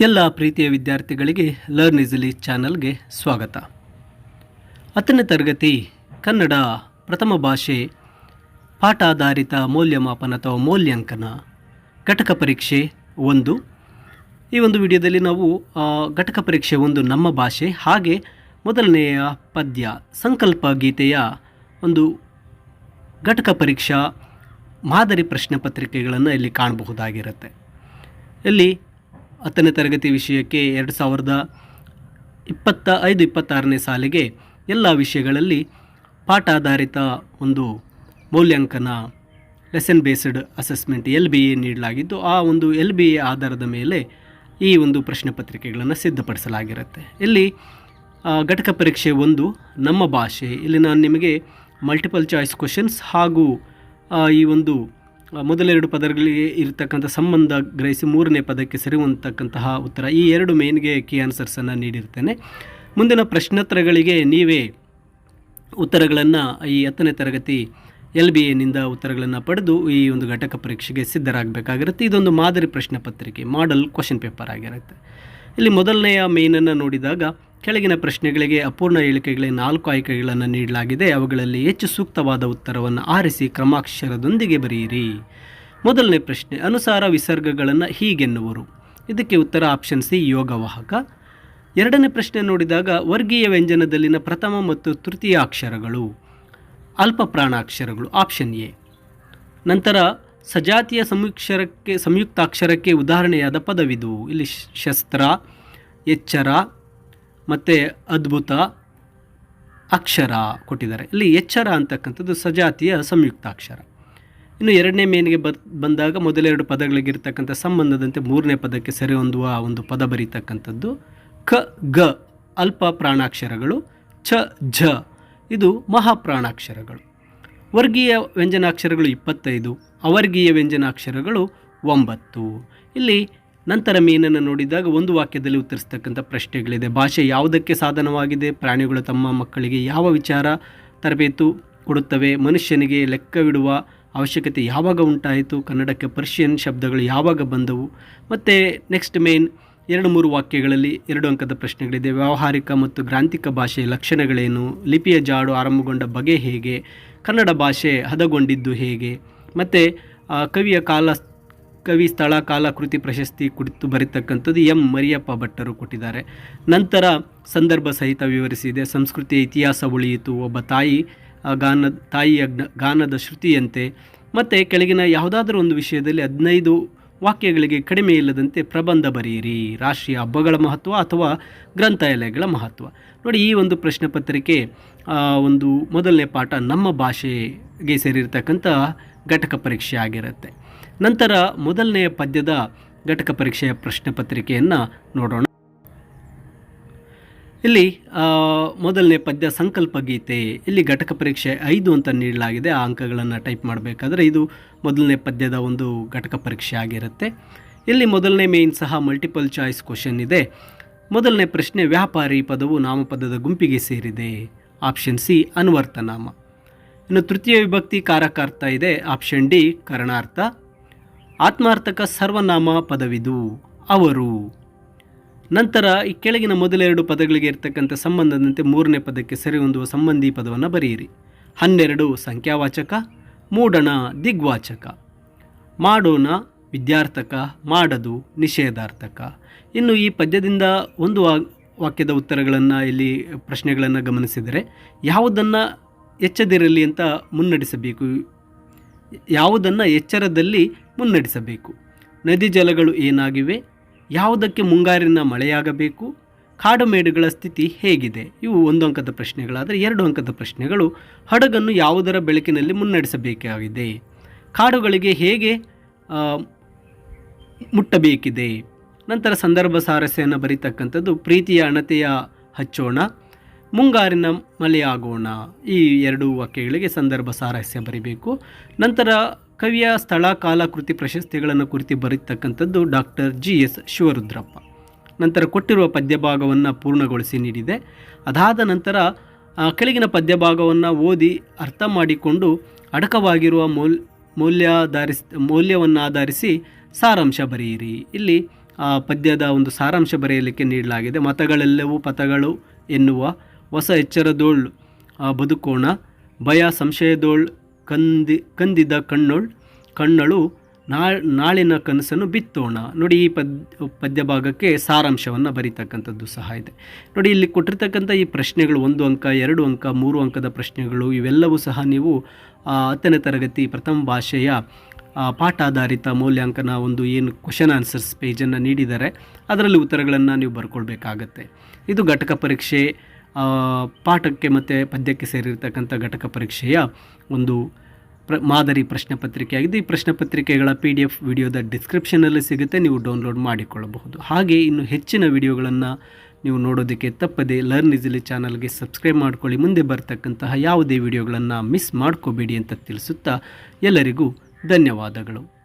ಎಲ್ಲ ಪ್ರೀತಿಯ ವಿದ್ಯಾರ್ಥಿಗಳಿಗೆ ಲರ್ನ್ ಇಸಲಿ ಚಾನಲ್ಗೆ ಸ್ವಾಗತ. ಹತ್ತನೇ ತರಗತಿ, ಕನ್ನಡ ಪ್ರಥಮ ಭಾಷೆ, ಪಾಠಾಧಾರಿತ ಮೌಲ್ಯಮಾಪನ ಅಥವಾ ಮೌಲ್ಯಾಂಕನ ಘಟಕ ಪರೀಕ್ಷೆ ಒಂದು. ಈ ಒಂದು ವಿಡಿಯೋದಲ್ಲಿ ನಾವು ಘಟಕ ಪರೀಕ್ಷೆ ಒಂದು ನಮ್ಮ ಭಾಷೆ, ಹಾಗೆ ಮೊದಲನೆಯ ಪದ್ಯ ಸಂಕಲ್ಪ ಗೀತೆಯ ಒಂದು ಘಟಕ ಪರೀಕ್ಷಾ ಮಾದರಿ ಪ್ರಶ್ನೆ ಪತ್ರಿಕೆಗಳನ್ನು ಇಲ್ಲಿ ಕಾಣಬಹುದಾಗಿರುತ್ತೆ. ಇಲ್ಲಿ ಹತ್ತನೇ ತರಗತಿ ವಿಷಯಕ್ಕೆ ಎರಡು ಸಾವಿರದ ಇಪ್ಪತ್ತ ಐದು, ಇಪ್ಪತ್ತಾರನೇ ಸಾಲಿಗೆ ಎಲ್ಲ ವಿಷಯಗಳಲ್ಲಿ ಪಾಠಾಧಾರಿತ ಒಂದು ಮೌಲ್ಯಾಂಕನ lesson based assessment L B A ನೀಡಲಾಗಿದ್ದು, ಆ ಒಂದು ಎಲ್ ಬಿ ಎ ಆಧಾರದ ಮೇಲೆ ಈ ಒಂದು ಪ್ರಶ್ನೆ ಪತ್ರಿಕೆಗಳನ್ನು ಸಿದ್ಧಪಡಿಸಲಾಗಿರುತ್ತೆ. ಇಲ್ಲಿ ಘಟಕ ಪರೀಕ್ಷೆ ಒಂದು ನಮ್ಮ ಭಾಷೆ. ಇಲ್ಲಿ ನಾನು ನಿಮಗೆ ಮಲ್ಟಿಪಲ್ ಚಾಯ್ಸ್ ಕ್ವಶನ್ಸ್ ಹಾಗೂ ಈ ಒಂದು ಮೊದಲೆರಡು ಪದಗಳಿಗೆ ಇರತಕ್ಕಂಥ ಸಂಬಂಧ ಗ್ರಹಿಸಿ ಮೂರನೇ ಪದಕ್ಕೆ ಸರಿಯುವಂತಕ್ಕಂತಹ ಉತ್ತರ. ಈ ಎರಡು ಮೇನ್ಗೆ ಕಿ ಆನ್ಸರ್ಸನ್ನು ನೀಡಿರ್ತೇನೆ. ಮುಂದಿನ ಪ್ರಶ್ನೋತ್ತರಗಳಿಗೆ ನೀವೇ ಉತ್ತರಗಳನ್ನು ಈ ಹತ್ತನೇ ತರಗತಿ ಎಲ್ ಬಿ ಎನಿಂದ ಉತ್ತರಗಳನ್ನು ಪಡೆದು ಈ ಒಂದು ಘಟಕ ಪರೀಕ್ಷೆಗೆ ಸಿದ್ಧರಾಗಬೇಕಾಗಿರುತ್ತೆ. ಇದೊಂದು ಮಾದರಿ ಪ್ರಶ್ನೆ ಪತ್ರಿಕೆ ಮಾಡಲ್ ಕ್ವಶನ್ ಪೇಪರ್ ಆಗಿರುತ್ತೆ. ಇಲ್ಲಿ ಮೊದಲನೆಯ ಮೇನನ್ನು ನೋಡಿದಾಗ ಕೆಳಗಿನ ಪ್ರಶ್ನೆಗಳಿಗೆ ಅಪೂರ್ಣ ಹೇಳಿಕೆಗಳಿಗೆ ನಾಲ್ಕು ಆಯ್ಕೆಗಳನ್ನು ನೀಡಲಾಗಿದೆ. ಅವುಗಳಲ್ಲಿ ಹೆಚ್ಚು ಸೂಕ್ತವಾದ ಉತ್ತರವನ್ನು ಆರಿಸಿ ಕ್ರಮಾಕ್ಷರದೊಂದಿಗೆ ಬರೆಯಿರಿ. ಮೊದಲನೇ ಪ್ರಶ್ನೆ, ಅನುಸಾರ ವಿಸರ್ಗಗಳನ್ನು ಹೀಗೆನ್ನುವರು. ಇದಕ್ಕೆ ಉತ್ತರ ಆಪ್ಷನ್ ಸಿ, ಯೋಗವಾಹಕ. ಎರಡನೇ ಪ್ರಶ್ನೆ ನೋಡಿದಾಗ, ವರ್ಗೀಯ ವ್ಯಂಜನದಲ್ಲಿನ ಪ್ರಥಮ ಮತ್ತು ತೃತೀಯ ಅಕ್ಷರಗಳು ಅಲ್ಪ ಪ್ರಾಣಾಕ್ಷರಗಳು ಆಪ್ಷನ್ ಎ. ನಂತರ ಸಜಾತಿಯ ಸಂಯುಕ್ಷರಕ್ಕೆ ಸಂಯುಕ್ತಾಕ್ಷರಕ್ಕೆ ಉದಾಹರಣೆಯಾದ ಪದವಿದು. ಇಲ್ಲಿ ಶಸ್ತ್ರ, ಎಚ್ಚರ ಮತ್ತು ಅದ್ಭುತ ಅಕ್ಷರ ಕೊಟ್ಟಿದ್ದಾರೆ. ಇಲ್ಲಿ ಎಚ್ಚರ ಅಂತಕ್ಕಂಥದ್ದು ಸಜಾತಿಯ ಸಂಯುಕ್ತಾಕ್ಷರ. ಇನ್ನು ಎರಡನೇ ಮೇನಿಗೆ ಬಂದಾಗ ಮೊದಲೆರಡು ಪದಗಳಿಗಿರ್ತಕ್ಕಂಥ ಸಂಬಂಧದಂತೆ ಮೂರನೇ ಪದಕ್ಕೆ ಸರಿ ಹೊಂದುವ ಒಂದು ಪದ ಬರೀತಕ್ಕಂಥದ್ದು ಕ, ಗ, ಅಲ್ಪ ಪ್ರಾಣಾಕ್ಷರಗಳು ಛ ಝ. ಇದು ಮಹಾಪ್ರಾಣಾಕ್ಷರಗಳು. ವರ್ಗೀಯ ವ್ಯಂಜನಾಕ್ಷರಗಳು ಇಪ್ಪತ್ತೈದು, ಅವರ್ಗೀಯ ವ್ಯಂಜನಾಕ್ಷರಗಳು ಒಂಬತ್ತು. ಇಲ್ಲಿ ನಂತರ ಮೀನನ್ನು ನೋಡಿದಾಗ ಒಂದು ವಾಕ್ಯದಲ್ಲಿ ಉತ್ತರಿಸ್ತಕ್ಕಂಥ ಪ್ರಶ್ನೆಗಳಿದೆ. ಭಾಷೆ ಯಾವುದಕ್ಕೆ ಸಾಧನವಾಗಿದೆ? ಪ್ರಾಣಿಗಳು ತಮ್ಮ ಮಕ್ಕಳಿಗೆ ಯಾವ ವಿಚಾರ ತರಬೇತು ಕೊಡುತ್ತವೆ? ಮನುಷ್ಯನಿಗೆ ಲೆಕ್ಕವಿಡುವ ಅವಶ್ಯಕತೆ ಯಾವಾಗ ಉಂಟಾಯಿತು? ಕನ್ನಡಕ್ಕೆ ಪರ್ಷಿಯನ್ ಶಬ್ದಗಳು ಯಾವಾಗ ಬಂದವು? ಮತ್ತು ನೆಕ್ಸ್ಟ್ ಮೇನ್ ಎರಡು ಮೂರು ವಾಕ್ಯಗಳಲ್ಲಿ ಎರಡು ಅಂಕದ ಪ್ರಶ್ನೆಗಳಿದೆ. ವ್ಯಾವಹಾರಿಕ ಮತ್ತು ಗ್ರಾಂಥಿಕ ಭಾಷೆಯ ಲಕ್ಷಣಗಳೇನು? ಲಿಪಿಯ ಜಾಡು ಆರಂಭಗೊಂಡ ಬಗೆ ಹೇಗೆ? ಕನ್ನಡ ಭಾಷೆ ಹದಗೊಂಡಿದ್ದು ಹೇಗೆ? ಮತ್ತು ಕವಿಯ ಕಾಲ, ಕವಿ ಸ್ಥಳ ಕಾಲ ಕೃತಿ ಪ್ರಶಸ್ತಿ ಕುರಿತು ಬರೀತಕ್ಕಂಥದ್ದು ಎಂ. ಮರಿಯಪ್ಪ ಭಟ್ಟರು ಕೊಟ್ಟಿದ್ದಾರೆ. ನಂತರ ಸಂದರ್ಭ ಸಹಿತ ವಿವರಿಸಿದೆ. ಸಂಸ್ಕೃತಿಯ ಇತಿಹಾಸ ಉಳಿಯಿತು. ಒಬ್ಬ ತಾಯಿ ಗಾನ, ತಾಯಿಯ ಗಾನದ ಶ್ರುತಿಯಂತೆ. ಮತ್ತು, ಕೆಳಗಿನ ಯಾವುದಾದ್ರೂ ಒಂದು ವಿಷಯದಲ್ಲಿ ಹದಿನೈದು ವಾಕ್ಯಗಳಿಗೆ ಕಡಿಮೆ ಇಲ್ಲದಂತೆ ಪ್ರಬಂಧ ಬರೆಯಿರಿ. ರಾಷ್ಟ್ರೀಯ ಹಬ್ಬಗಳ ಮಹತ್ವ ಅಥವಾ ಗ್ರಂಥಾಲಯಗಳ ಮಹತ್ವ? ನೋಡಿ, ಈ ಒಂದು ಪ್ರಶ್ನೆ ಪತ್ರಿಕೆ ಒಂದು ಮೊದಲನೇ ಪಾಠ ನಮ್ಮ ಭಾಷೆಗೆ ಸೇರಿರ್ತಕ್ಕಂಥ ಘಟಕ ಪರೀಕ್ಷೆ ಆಗಿರುತ್ತೆ. ನಂತರ ಮೊದಲನೆಯ ಪದ್ಯದ ಘಟಕ ಪರೀಕ್ಷೆಯ ಪ್ರಶ್ನೆ ಪತ್ರಿಕೆಯನ್ನು ನೋಡೋಣ. ಇಲ್ಲಿ ಮೊದಲನೇ ಪದ್ಯ ಸಂಕಲ್ಪ ಗೀತೆ. ಇಲ್ಲಿ ಘಟಕ ಪರೀಕ್ಷೆ ಐದು ಅಂತ ನೀಡಲಾಗಿದೆ. ಆ ಅಂಕಗಳನ್ನು ಟೈಪ್ ಮಾಡಬೇಕಾದ್ರೆ ಇದು ಮೊದಲನೇ ಪದ್ಯದ ಒಂದು ಘಟಕ ಪರೀಕ್ಷೆ ಆಗಿರುತ್ತೆ. ಇಲ್ಲಿ ಮೊದಲನೇ ಮೇನ್ ಸಹ ಮಲ್ಟಿಪಲ್ ಚಾಯ್ಸ್ ಕ್ವಶನ್ ಇದೆ. ಮೊದಲನೇ ಪ್ರಶ್ನೆ, ವ್ಯಾಪಾರಿ ಪದವು ನಾಮಪದದ ಗುಂಪಿಗೆ ಸೇರಿದೆ. ಆಪ್ಷನ್ ಸಿ ಅನ್ವರ್ಥನಾಮ ಇನ್ನು ತೃತೀಯ ವಿಭಕ್ತಿ ಕಾರಕಾರ್ಥ ಇದೆ. ಆಪ್ಷನ್ ಡಿ ಕರಣಾರ್ಥ. ಆತ್ಮಾರ್ಥಕ ಸರ್ವನಾಮ ಪದವಿದು. ಅವರು ನಂತರ ಈ ಕೆಳಗಿನ ಮೊದಲೆರಡು ಪದಗಳಿಗೆ ಇರತಕ್ಕಂಥ ಸಂಬಂಧದಂತೆ ಮೂರನೇ ಪದಕ್ಕೆ ಸರಿ ಹೊಂದುವ ಸಂಬಂಧಿ ಪದವನ್ನು ಬರೆಯಿರಿ. ಹನ್ನೆರಡು ಸಂಖ್ಯಾವಾಚಕ, ಮೂಡಣ ದಿಗ್ವಾಚಕ. ಮಾಡೋಣ ವಿದ್ಯಾರ್ಥಕ, ಮಾಡದು ನಿಷೇಧಾರ್ಥಕ. ಇನ್ನು ಈ ಪದ್ಯದಿಂದ ಒಂದು ವಾಕ್ಯದ ಉತ್ತರಗಳನ್ನು ಇಲ್ಲಿ ಪ್ರಶ್ನೆಗಳನ್ನು ಗಮನಿಸಿದರೆ ಯಾವುದನ್ನು ಎಚ್ಚದಿರಲಿ ಅಂತ ಮುನ್ನಡೆಸಬೇಕು. ಯಾವುದನ್ನು ಎಚ್ಚರದಲ್ಲಿ ಮುನ್ನಡೆಸಬೇಕು. ನದಿ ಜಲಗಳು ಏನಾಗಿವೆ? ಯಾವುದಕ್ಕೆ ಮುಂಗಾರಿನ ಮಳೆಯಾಗಬೇಕು? ಕಾಡುಮೇಡುಗಳ ಸ್ಥಿತಿ ಹೇಗಿದೆ? ಇವು ಒಂದು ಅಂಕದ ಪ್ರಶ್ನೆಗಳಾದರೆ ಎರಡು ಅಂಕದ ಪ್ರಶ್ನೆಗಳು. ಹಡಗನ್ನು ಯಾವುದರ ಬೆಳಕಿನಲ್ಲಿ ಮುನ್ನಡೆಸಬೇಕಾಗಿದೆ? ಕಾಡುಗಳಿಗೆ ಹೇಗೆ ಮುಟ್ಟಬೇಕಿದೆ? ನಂತರ ಸಂದರ್ಭ ಸಾರಸ್ಯನ ಬರೀತಕ್ಕಂಥದ್ದು ಪ್ರೀತಿಯ ಅಣತೆಯ ಹಚ್ಚೋಣ, ಮುಂಗಾರಿನ ಮಳೆಯಾಗೋಣ. ಈ ಎರಡು ವಾಕ್ಯಗಳಿಗೆ ಸಂದರ್ಭ ಸಾರಸ್ಯ ಬರೀಬೇಕು. ನಂತರ ಕವಿಯ ಸ್ಥಳ ಕಾಲ ಕೃತಿ ಪ್ರಶಸ್ತಿಗಳನ್ನು ಕುರಿತು ಬರೀತಕ್ಕಂಥದ್ದು ಡಾಕ್ಟರ್ ಜಿ ಎಸ್ ಶಿವರುದ್ರಪ್ಪ. ನಂತರ ಕೊಟ್ಟಿರುವ ಪದ್ಯಭಾಗವನ್ನು ಪೂರ್ಣಗೊಳಿಸಿ ನೀಡಿದೆ. ಅದಾದ ನಂತರ ಕೆಳಗಿನ ಪದ್ಯಭಾಗವನ್ನು ಓದಿ ಅರ್ಥ ಮಾಡಿಕೊಂಡು ಅಡಕವಾಗಿರುವ ಮೌಲ್ ಮೌಲ್ಯಾಧಾರಿಸ್ ಮೌಲ್ಯವನ್ನಾಧರಿಸಿ ಸಾರಾಂಶ ಬರೆಯಿರಿ. ಇಲ್ಲಿ ಆ, ಪದ್ಯದ ಒಂದು ಸಾರಾಂಶ ಬರೆಯಲಿಕ್ಕೆ ನೀಡಲಾಗಿದೆ. ಮತಗಳೆಲ್ಲವೂ ಪಥಗಳು ಎನ್ನುವ ಹೊಸ ಎಚ್ಚರದೋಳ್ ಬದುಕೋಣ ಭಯ ಸಂಶಯದೋಳ್ ಕಂದಿ, ಕಂದಿದ ಕಣ್ಣುಳ್, ಕಣ್ಣಳು ನಾಳಿನ ಕನಸನ್ನು ಬಿತ್ತೋಣ. ನೋಡಿ, ಈ ಪದ್ ಪದ್ಯ ಭಾಗಕ್ಕೆ ಸಾರಾಂಶವನ್ನು ಬರೀತಕ್ಕಂಥದ್ದು ಸಹ ಇದೆ. ನೋಡಿ, ಇಲ್ಲಿ ಕೊಟ್ಟಿರ್ತಕ್ಕಂಥ ಈ ಪ್ರಶ್ನೆಗಳು, ಒಂದು ಅಂಕ, ಎರಡು ಅಂಕ, ಮೂರು ಅಂಕದ ಪ್ರಶ್ನೆಗಳು, ಇವೆಲ್ಲವೂ ಸಹ ನೀವು ಹತ್ತನೇ ತರಗತಿ ಪ್ರಥಮ ಭಾಷೆಯ ಪಾಠ ಪಾಠಾಧಾರಿತ ಮೌಲ್ಯಾಂಕನ ಒಂದು ಏನು ಕ್ವಶನ್ ಆನ್ಸರ್ಸ್ ಪೇಜನ್ನು ನೀಡಿದ್ದಾರೆ ಅದರಲ್ಲಿ ಉತ್ತರಗಳನ್ನು ನೀವು ಬರ್ಕೊಳ್ಬೇಕಾಗತ್ತೆ. ಇದು ಘಟಕ ಪರೀಕ್ಷೆ ಪಾಠಕ್ಕೆ ಮತ್ತು ಪದ್ಯಕ್ಕೆ ಸೇರಿರ್ತಕ್ಕಂಥ ಘಟಕ ಪರೀಕ್ಷೆಯ ಒಂದು ಪ್ರ, ಮಾದರಿ ಪ್ರಶ್ನೆ ಪತ್ರಿಕೆಯಾಗಿದೆ. ಈ ಪ್ರಶ್ನೆ ಪತ್ರಿಕೆಗಳ ಪಿ ಡಿ ಎಫ್ ವಿಡಿಯೋದ ಡಿಸ್ಕ್ರಿಪ್ಷನಲ್ಲಿ ಸಿಗುತ್ತೆ. ನೀವು ಡೌನ್ಲೋಡ್ ಮಾಡಿಕೊಳ್ಳಬಹುದು. ಹಾಗೆ ಇನ್ನು ಹೆಚ್ಚಿನ ವಿಡಿಯೋಗಳನ್ನು ನೀವು ನೋಡೋದಕ್ಕೆ ತಪ್ಪದೆ ಲರ್ನ್ ಈಸಿಲಿ ಚಾನಲ್ಗೆ ಸಬ್ಸ್ಕ್ರೈಬ್ ಮಾಡ್ಕೊಳ್ಳಿ. ಮುಂದೆ ಬರ್ತಕ್ಕಂತಹ ಯಾವುದೇ ವಿಡಿಯೋಗಳನ್ನು ಮಿಸ್ ಮಾಡ್ಕೋಬೇಡಿ ಅಂತ ತಿಳಿಸುತ್ತಾ ಎಲ್ಲರಿಗೂ ಧನ್ಯವಾದಗಳು.